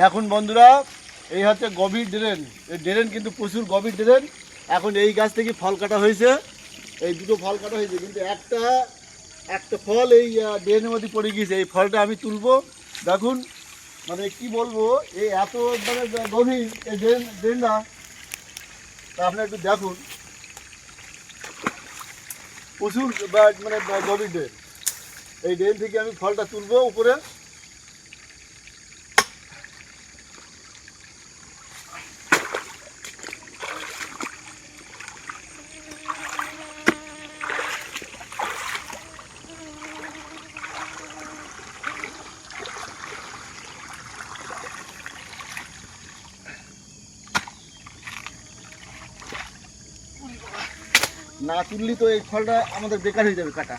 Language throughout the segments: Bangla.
দেখুন বন্ধুরা, এই হচ্ছে গভীর ড্রেন। এই ড্রেন কিন্তু প্রচুর গভীর ড্রেন। এখন এই গাছ থেকে ফল কাটা হয়েছে। এই দুটো ফল কাটা হয়েছে, কিন্তু একটা একটা ফল এই ড্রেনের মধ্যে পড়ে গিয়েছে। এই ফলটা আমি তুলবো। দেখুন মানে কি বলব এই এত মানে গভীর এই ড্রেন, ড্রেনটা। তা আপনি একটু দেখুন। প্রচুর মানে গভীর ড্রেন। এই ড্রেন থেকে আমি ফলটা তুলবো উপরে। না তুললি তো এই ফলটা আমাদের বেকার হয়ে যাবে, কাটা।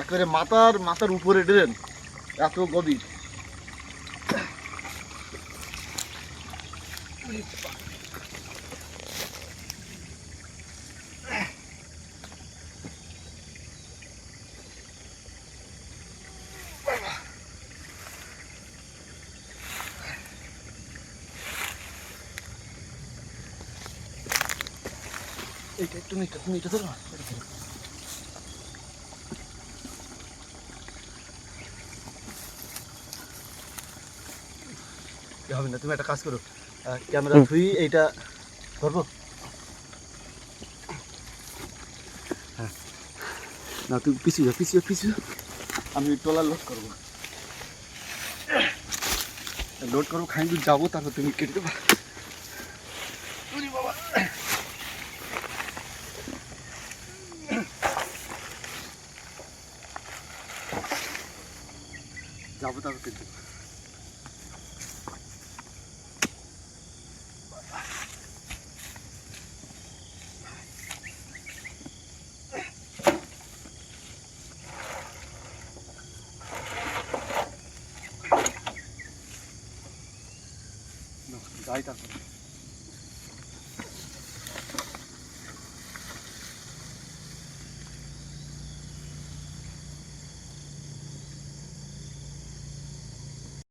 একেবারে মাথার মাথার উপরে ড্রেন এত গভীর। এইটা একটু নিতে তুমি এটা ধরো হবে না তুমি একটা কাজ করো। ক্যামেরা ধুই এইটা ধরবো? হ্যাঁ। না তুমি পিছিয়ে যাও পিছিয়ে যাও, পিছিয়ে আমি ট্রলার লোড করব। লোড করব খাই যাব তারপর তুমি কেটে দেবো। যাব কেটে দেবো যাই তারপরে